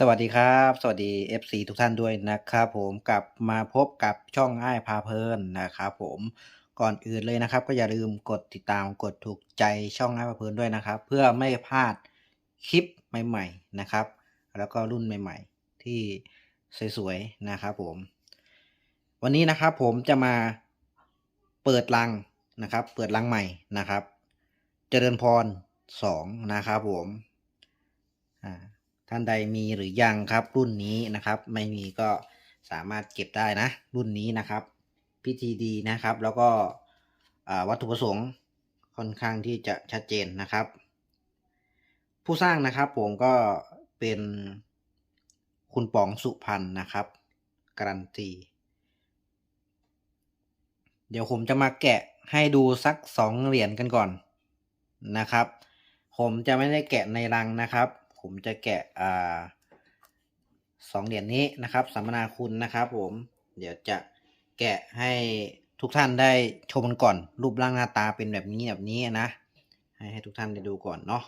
สวัสดีครับ สวัสดี FC ทุกท่านด้วยนะครับผมกลับมาพบกับช่องอ้ายพาเพลินนะครับผมก่อนอื่นเลยนะครับ ก็อย่าลืมกดติดตามกดถูกใจช่องอ้ายพาเพลินด้วยนะครับ เพื่อไม่พลาดคลิปใหม่ ๆนะครับ แล้วก็รุ่นใหม่ ๆ ที่สวยๆนะครับผม วันนี้นะครับผมจะมาเปิดลังนะครับ เปิดลังใหม่นะครับ เจริญพรสองนะครับผมอ่า ท่านใดมีหรือยังครับ รุ่นนี้นะครับ ไม่มีก็สามารถเก็บได้นะ รุ่นนี้นะครับ พิธีดีนะครับ แล้วก็วัตถุประสงค์ค่อนข้างที่จะชัดเจนนะครับ ผู้สร้างนะครับผมก็เป็นคุณป๋องสุพรรณนะครับการันตีเดี๋ยวผมจะมาแกะให้ดูสักสองเหรียญกันก่อนนะครับ ผมจะไม่ได้แกะในรังนะครับ ผมจะแกะอ่าสองเหรียญนี้นะครับสัมมนาคุณนะครับผมเดี๋ยวจะแกะให้ทุกท่านได้ชมกันก่อน รูปร่างหน้าตาเป็นแบบนี้แบบนี้นะ ให้ให้ทุกท่านได้ดูก่อนเนาะ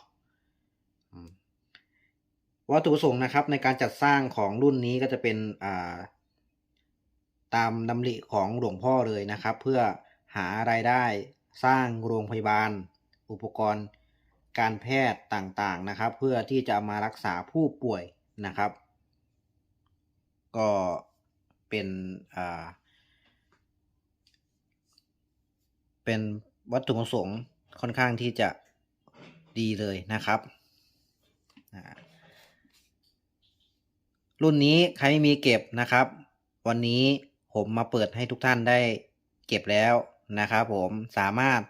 วัตถุประสงค์นะครับ ในการจัดสร้างของรุ่นนี้ก็จะเป็นอ่าตามดำริของหลวงพ่อเลยนะครับ เพื่อหารายได้สร้างโรงพยาบาล อุปกรณ์ การแพทย์ต่างๆนะครับ เพื่อที่จะมารักษาผู้ป่วยนะครับ ก็เป็นเป็นวัตถุประสงค์ค่อนข้างที่จะดีเลยนะครับรุ่นนี้ใครไม่มีเก็บนะครับ วันนี้ผมมาเปิดให้ทุกท่านได้เก็บแล้วนะครับผมสามารถ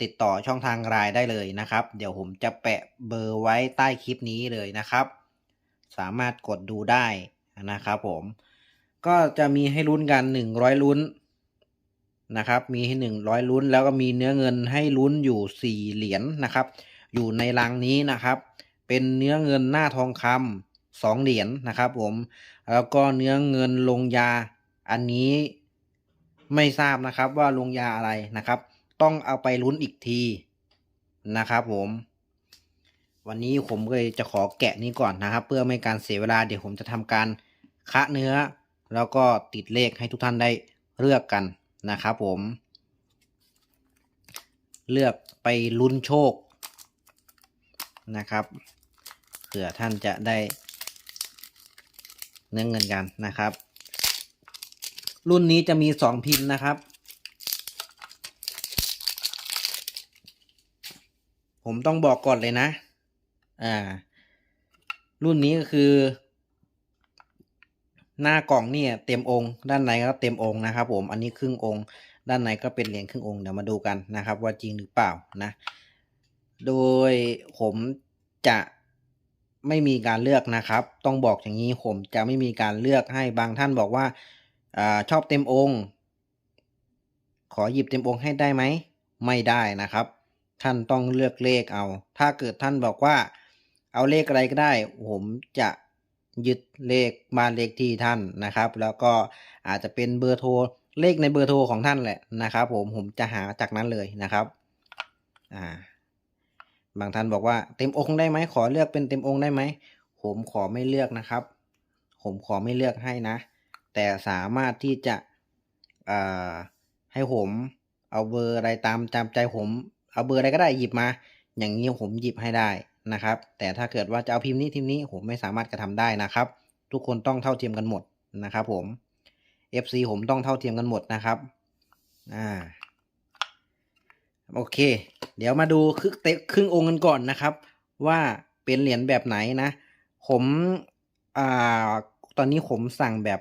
ติดต่อช่องทางรายได้เลยนะครับ เดี๋ยวผมจะแปะเบอร์ไว้ใต้คลิปนี้เลยนะครับ สามารถกดดูได้นะครับผม ก็จะมีให้ลุ้นกันหนึ่งร้อยลุ้นนะครับ มีให้หนึ่งร้อยลุ้น แล้วก็มีเนื้อเงินให้ลุ้นอยู่สี่เหรียญนะครับ อยู่ในรังนี้นะครับ เป็นเนื้อเงินหน้าทองคำสองเหรียญนะครับผม แล้วก็เนื้อเงินลงยาอันนี้ไม่ทราบนะครับว่าลงยาอะไรนะครับ ต้องเอาไปลุ้นอีกทีนะครับผม วันนี้ผมก็เลยจะขอแกะนี้ก่อนนะครับ เพื่อไม่การเสียเวลาเดี๋ยวผมจะทำการคะเนื้อ แล้วก็ติดเลขให้ทุกท่านได้เลือกกันนะครับผม เลือกไปลุ้นโชคนะครับเผื่อท่านจะได้เนื้อเงินกันนะครับ รุ่นนี้จะมีสองพิมพ์นะครับ ผมต้องบอกก่อนเลยนะ อ่า รุ่นนี้ก็คือ หน้ากล่องเนี่ย เต็มองค์ ด้านในก็เต็มองค์นะครับ ผม อันนี้ครึ่งองค์ ด้านในก็เป็นเหรียญครึ่งองค์ เดี๋ยวมาดูกันนะครับ ว่าจริงหรือเปล่านะ โดยผมจะไม่มีการเลือกนะครับ ต้องบอกอย่างนี้ผมจะไม่มีการเลือกให้บางท่านบอกว่าอชอบเต็มองค์ ขอหยิบเต็มองค์ให้ได้ไหม ไม่ได้นะครับ ท่านต้องเลือกเลขเอา ถ้าเกิดท่านบอกว่า เอาเลขอะไรก็ได้ ผมจะยึดเลขบ้านเลขที่ท่านนะครับ แล้วก็อาจจะเป็นเบอร์โทรเลขในเบอร์โทรของท่านแหละนะครับ ผมผมจะหาจากนั้นเลยนะครับอ่าบางท่านบอกว่าเต็มองค์ได้ไหมขอเลือกเป็นเต็มองค์ได้ไหมผมขอไม่เลือกนะครับ ผมขอไม่เลือกให้นะ แต่สามารถที่จะอ่าให้ผมเอาเบอร์อะไรตามตามใจผม เอาเบอร์อะไรก็ได้หยิบมา อย่างนี้ผมหยิบให้ได้นะครับ แต่ถ้าเกิดว่าจะเอาพิมพ์นี้พิมพ์นี้ผมไม่สามารถกระทำได้นะครับ ทุกคนต้องเท่าเทียมกันหมดนะครับผม FC ผมต้องเท่าเทียมกันหมดนะครับอ่าโอเค เดี๋ยวมาดูครึ่งเตครึ่งองค์กันก่อนนะครับ ว่าเป็นเหรียญแบบไหนนะ ผมอ่าตอนนี้ผมสั่งแบบ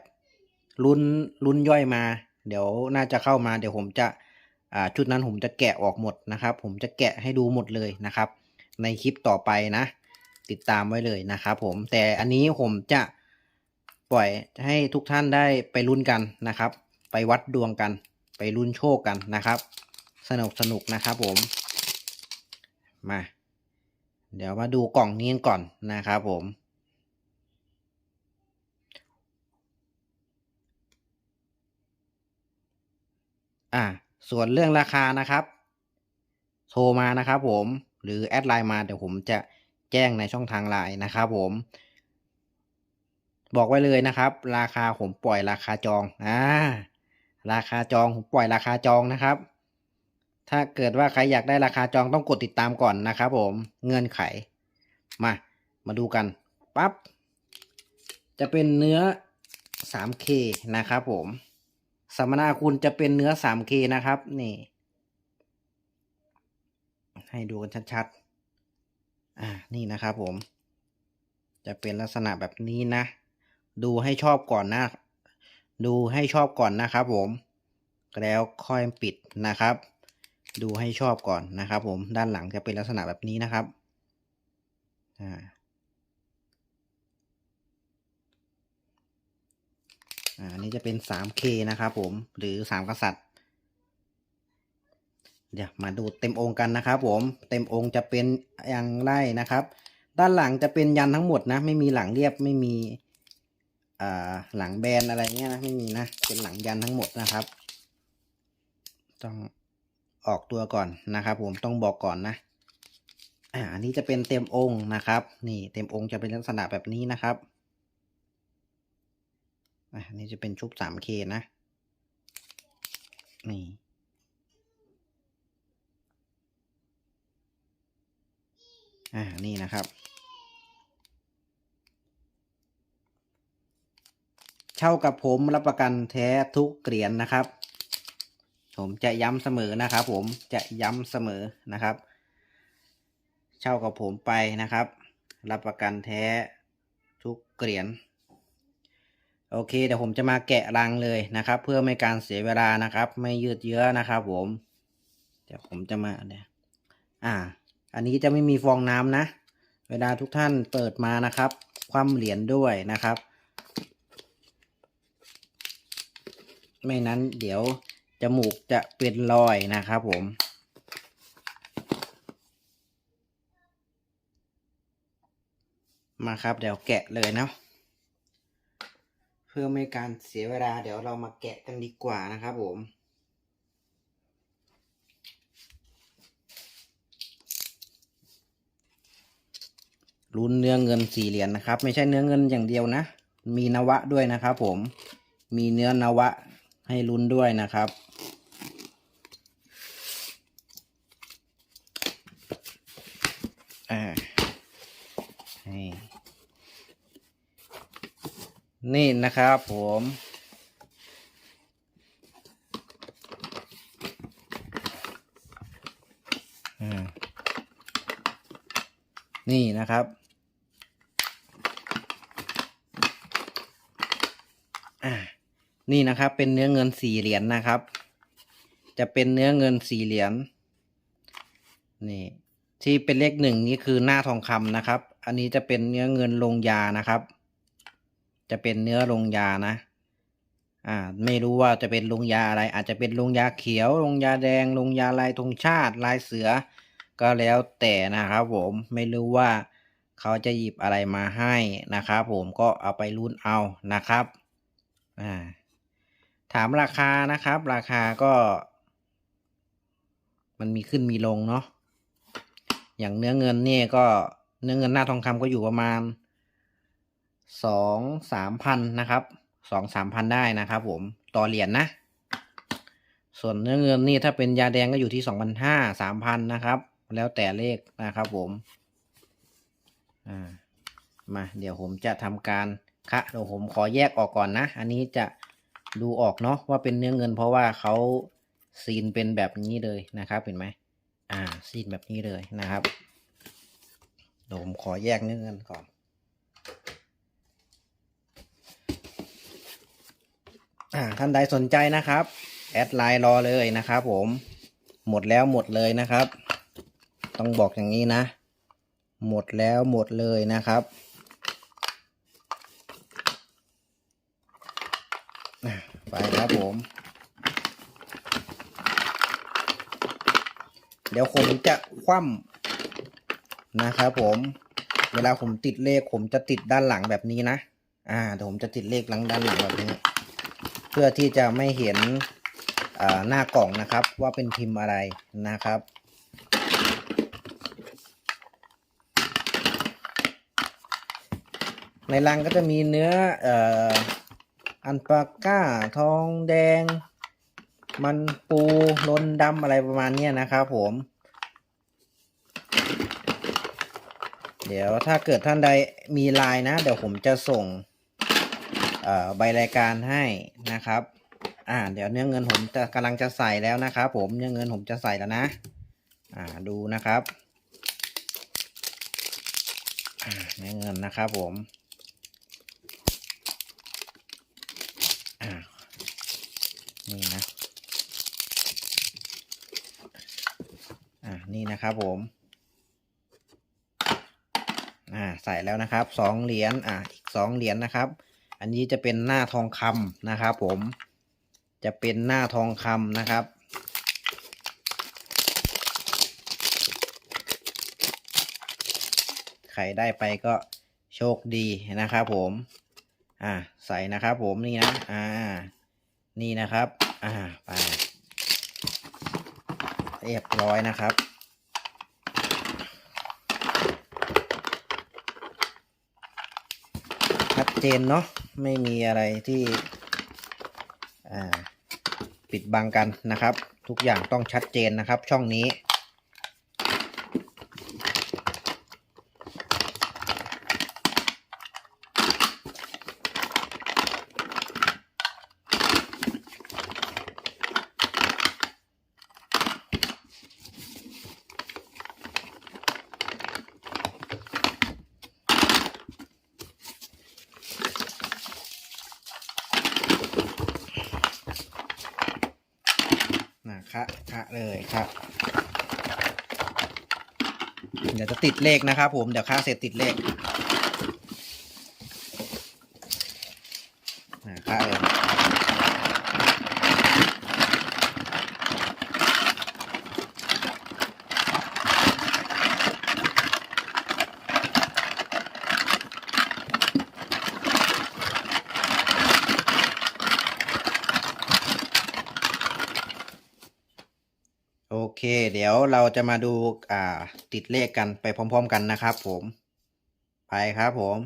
รุ่นรุ่นย่อยมา เดี๋ยวน่าจะเข้ามา เดี๋ยวผมจะ ชุดนั้นผมจะแกะออกหมดนะครับ ผมจะแกะให้ดูหมดเลยนะครับ ในคลิปต่อไปนะ ติดตามไว้เลยนะครับผมแต่อันนี้ผมจะปล่อยให้ทุกท่านได้ไปลุ้นกันนะครับ ไปวัดดวงกัน ไปลุ้นโชคกันนะครับ สนุกสนุกนะครับผมมา เดี๋ยวมาดูกล่องนี้กันก่อนนะครับผมอ่า ส่วนเรื่องราคานะครับ โทรมานะครับผมหรือแอดไลน์มาเดี๋ยวผมจะแจ้งในช่องทางไลน์นะครับผม บอกไว้เลยนะครับ ราคาผมปล่อยราคาจองอ่าราคาจองผมปล่อยราคาจองนะครับ ถ้าเกิดว่าใครอยากได้ราคาจองต้องกดติดตามก่อนนะครับผมเงื่อนไข มา มาดูกันปั๊บจะเป็นเนื้อ 3K นะครับผม สัมมนาคุณจะเป็นเนื้อ 3K นะครับ นี่ ให้ดูกันชัดๆ อ่า นี่นะครับผม จะเป็นลักษณะแบบนี้นะ ดูให้ชอบก่อนนะ ดูให้ชอบก่อนนะครับผม แล้วค่อยปิดนะครับ ดูให้ชอบก่อนนะครับผม ด้านหลังจะเป็นลักษณะแบบนี้นะครับ อ่า อันนี้จะเป็น 3K นะครับผม หรือ 3 กษัตริย์ เดี๋ยวมาดูเต็มองค์กันนะครับผม เต็มองค์จะเป็นอย่างไรนะครับ ด้านหลังจะเป็นยันทั้งหมดนะ ไม่มีหลังเรียบ ไม่มีหลังแบนอะไรเงี้ยนะ ไม่มีนะ เป็นหลังยันทั้งหมดนะครับ ต้องออกตัวก่อนนะครับผม ต้องบอกก่อนนะอ่าอันนี้จะเป็นเต็มองค์นะครับ นี่เต็มองค์จะเป็นลักษณะแบบนี้นะครับ อันนี้จะเป็นชุบ 3K นะ นี่อ่านี่นะครับ เช่ากับผมรับประกันแท้ทุกเหรียญนนะครับ ผมจะย้ำเสมอนะครับ ผมจะย้ำเสมอนะครับ เช่ากับผมไปนะครับ รับประกันแท้ทุกเหรียญ โอเคเดี๋ยวผมจะมาแกะรังเลยนะครับ เพื่อไม่การเสียเวลานะครับ ไม่ยืดเยื้อนะครับ ผมเดี๋ยวผมจะมาเนี่ยอ่า อันนี้จะไม่มีฟองน้ำนะ เวลาทุกท่านเปิดมานะครับ คว่ำเหรียญด้วยนะครับ ไม่นั้นเดี๋ยวจมูกจะเป็นรอยนะครับ ผมมาครับเดี๋ยวแกะเลยเนาะ พื่อไม่การเสียเวลาเดี๋ยวเรามาแกะกันดีกว่านะครับผมลุ้นเนื้อเงินสี่เหรียญนะครับ ไม่ใช่เนื้อเงินอย่างเดียวนะ มีนวะด้วยนะครับผมมีเนื้อนวะให้ลุ้นด้วยนะครับ นี่นะครับผมอืมนี่นะครับอ่านี่นะครับเป็นเนื้อเงินสี่เหรียญนนะครับ จะเป็นเนื้อเงินสี่เหรียญ นี่ ที่เป็นเลขหนึ่งนี่คือหน้าทองคำนะครับ อันนี้จะเป็นเนื้อเงินลงยานะครับ จะเป็นเนื้อลงยานะ อ่า ไม่รู้ว่าจะเป็นลงยาอะไร อาจจะเป็นลงยาเขียวลงยาแดงลงยาลายธงชาติลายเสือ ก็แล้วแต่นะครับผมไม่รู้ว่าเขาจะหยิบอะไรมาให้นะครับผมก็เอาไปรุ่นเอานะครับอ่าถามราคานะครับ ราคาก็ มันมีขึ้นมีลงเนาะอย่างเนื้อเงินเนี่ยก็เนื้อเงินหน้าทองคำก็อยู่ประมาณ สองสามพันนะครับสองสามพันได้นะครับ ผมต่อเหรียญนนะส่วนเนื้อเงินนี่ถ้าเป็นยาแดงก็อยู่ที่สองพันห้าสามพันนะครับ แล้วแต่เลขนะครับผมอ่ามาเดี๋ยวผมจะทำการคะเดี๋ยวผมขอแยกออกก่อนนะ อันนี้จะดูออกเนาะว่าเป็นเนื้อเงิน เพราะว่าเขาซีนเป็นแบบนี้เลยนะครับ เห็นไหมอ่าซีนแบบนี้เลยนะครับเดี๋ยวผมขอแยกเนื้อเงินก่อน อ่าท่านใดสนใจนะครับ แอดไลน์รอเลยนะครับผม หมดแล้วหมดเลยนะครับ ต้องบอกอย่างนี้นะ หมดแล้วหมดเลยนะครับไปครับผม เดี๋ยวผมจะคว่ำนะครับผม เวลาผมติดเลขผมจะติดด้านหลังแบบนี้นะ อ่าเดี๋ยวผมจะติดเลขหลังด้านหลังแบบนี้ พื่อที่จะไม่เห็นหน้ากล่องนะครับ ว่าเป็นพิมพ์อะไรนะครับ ในรังก็จะมีเนื้ออ,อันปาก้าทองแดง มันปูลนดำอะไรประมาณนี้นะครับผม เดี๋ยวถ้าเกิดท่านใดมีไลน์นะ เดี๋ยวผมจะส่ง ใบรายการให้นะครับ อ่า เดี๋ยวเนื้อเงินผมจะกำลังจะใส่แล้วนะครับ ผมเนื้อเงินผมจะใส่แล้วนะ อ่าดูนะครับเนื้อเงินนะครับผมอ่านี่นะ อ่า นี่นะครับผม อ่า ใส่แล้วนะครับ สองเหรียญ อ่า อีกสองเหรียญนะครับ อันนี้จะเป็นหน้าทองคำนะครับผม จะเป็นหน้าทองคำนะครับ ใครได้ไปก็โชคดีนะครับผม อ่าใส่นะครับผมนี่นะ อ่า นี่นะครับ อ่า ไป เรียบร้อยนะครับชัดเจนเนาะ ไม่มีอะไรที่ปิดบังกันนะครับ ทุกอย่างต้องชัดเจนนะครับ ช่องนี้ คะคะเลยครับเดี๋ยวจะติดเลขนะครับผมเดี๋ยวค่าเสร็จติดเลขนะคะเลยโอ เค เดี๋ยวเราจะมาดูอ่าติดเลขกันไปพร้อม ๆ กันนะครับผม ไปครับผม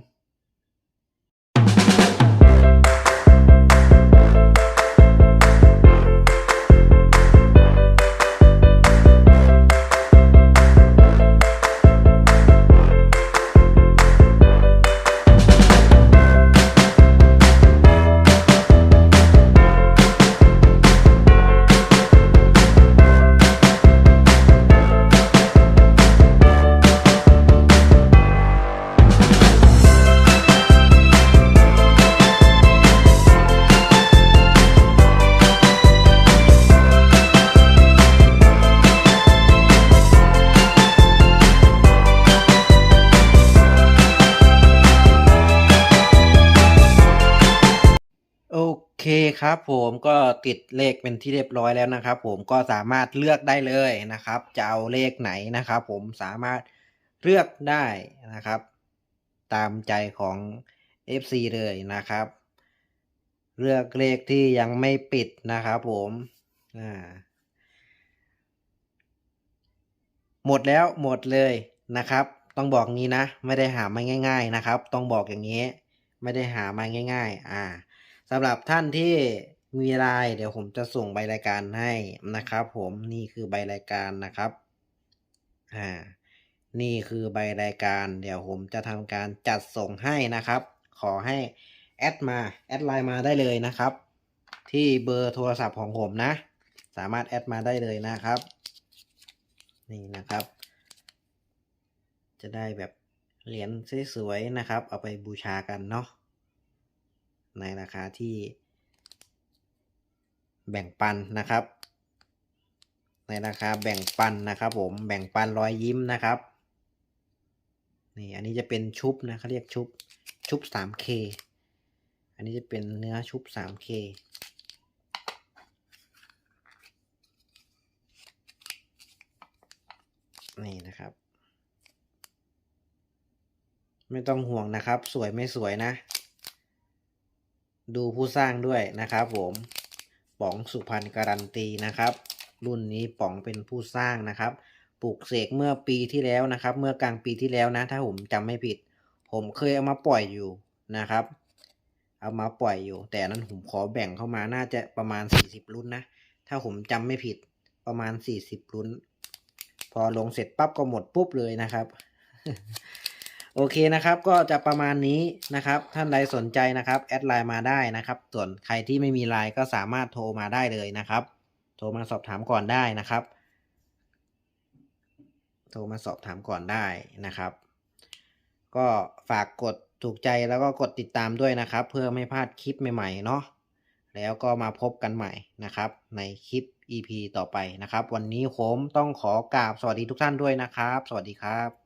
คครับผมก็ติดเลขเป็นที่เรียบร้อยแล้วนะครับ ผมก็สามารถเลือกได้เลยนะครับ จะเอาเลขไหนนะครับ ผมสามารถเลือกได้นะครับ ตามใจของ FC เลยนะครับ เลือกเลขที่ยังไม่ปิดนะครับผมอ่าหมดแล้วหมดเลยนะครับ ต้องบอกงี้นะ ไม่ได้หามาง่าย ๆนะครับ ต้องบอกอย่างนี้ ไม่ได้หามาง่าย ๆ อ่า สำหรับท่านที่มีไลน์เดี๋ยวผมจะส่งใบรายการให้นะครับ ผมนี่คือใบรายการนะครับอ่านี่คือใบรายการ เดี๋ยวผมจะทำการจัดส่งให้นะครับ ขอให้แอดมาแอดไลน์มาได้เลยนะครับ ที่เบอร์โทรศัพท์ของผมนะ สามารถแอดมาได้เลยนะครับ นี่นะครับ จะได้แบบเหรียญสวยๆนะครับ เอาไปบูชากันเนาะ ในราคาที่แบ่งปันนะครับ ในราคาแบ่งปันนะครับผมแบ่งปันรอยยิ้มนะครับนี่อันนี้จะเป็นชุบนะเขาเรียกชุบชุบ 3K อันนี้จะเป็นเนื้อชุบ 3K นี่นะครับ ไม่ต้องห่วงนะครับ สวยไม่สวยนะ ดูผู้สร้างด้วยนะครับผมป๋องสุพรรณการันตีนะครับ รุ่นนี้ป๋องเป็นผู้สร้างนะครับ ปลูกเสกเมื่อปีที่แล้วนะครับ เมื่อกลางปีที่แล้วนะ ถ้าผมจำไม่ผิด ผมเคยเอามาปล่อยอยู่นะครับ เอามาปล่อยอยู่ แต่นนั้นผมขอแบ่งเข้ามาน่าจะประมาณ 40 รุ่นนะ ถ้าผมจำไม่ผิดประมาณ 40 รุ่น พอลงเสร็จปั๊บก็หมดปุ๊บเลยนะครับ โอเคนะครับก็จะประมาณนี้นะครับ ท่านใดสนใจนะครับแอดไลน์มาได้นะครับ ส่วนใครที่ไม่มีไลน์ก็สามารถโทรมาได้เลยนะครับ โทรมาสอบถามก่อนได้นะครับ โทรมาสอบถามก่อนได้นะครับ ก็ฝากกดถูกใจแล้วก็กดติดตามด้วยนะครับ เพื่อไม่พลาดคลิปใหม่ๆเนาะแล้วก็มาพบกันใหม่นะครับ ในคลิป EP ต่อไปนะครับ วันนี้ผมต้องขอกราบสวัสดีทุกท่านด้วยนะครับ สวัสดีครับ